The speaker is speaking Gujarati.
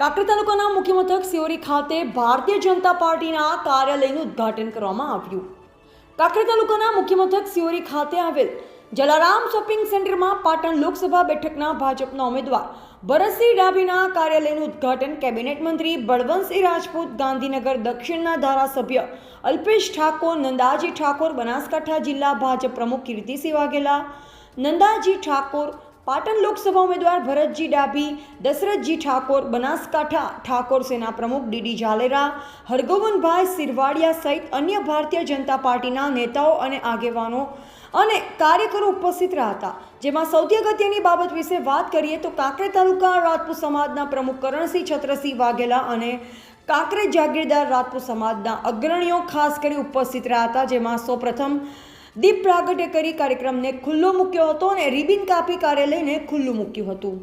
કાંકરેજ તાલુકાના મુખ્ય મથક સિયોરી ખાતે ભારતીય જનતા પાર્ટીના કાર્યાલયનું ઉદ્ઘાટન કરવામાં આવ્યું. કાંકરેજ તાલુકાના મુખ્ય મથક સિયોરી ખાતે આવેલ જલારામ શોપિંગ સેન્ટરમાં પાટણ લોકસભા બેઠકના ભાજપના ઉમેદવાર ભરતસિંહ ડાભીના કાર્યાલયનું ઉદ્ઘાટન કેબિનેટ મંત્રી બળવંતસિંહ રાજપૂત, ગાંધીનગર દક્ષિણના ધારાસભ્ય અલ્પેશ ઠાકોર, નંદાજી ઠાકોર, બનાસકાંઠા જિલ્લા ભાજપ પ્રમુખ કીર્તિસિંહ વાઘેલા, નંદાજી ઠાકોર પાટણ લોકસભા ઉમેદવાર ભરતજી ડાભી, દશરથજી ઠાકોર, બનાસકાંઠા ઠાકોર સેના પ્રમુખ ડીડી ઝાલેરા હરગોવનભાઈ સિરવાડિયા સહિત અન્ય ભારતીય જનતા પાર્ટીના નેતાઓ અને આગેવાનો અને કાર્યકરો ઉપસ્થિત રહ્યા હતા. જેમાં સૌથી અગત્યની બાબત વિશે વાત કરીએ તો કાંકરે તાલુકા રાજપૂત સમાજના પ્રમુખ કરણસિંહ છત્રસિંહ વાઘેલા અને કાંકરે જાગીરદાર રાજપૂત સમાજના અગ્રણીઓ ખાસ કરી ઉપસ્થિત રહ્યા હતા, જેમાં સૌપ્રથમ દીપ પ્રાગટ્ય કરી કાર્યક્રમને ખુલ્લો મૂક્યો હતો અને રિબિન કાપી કાર્યાલયને ખુલ્લું મૂક્યું હતું.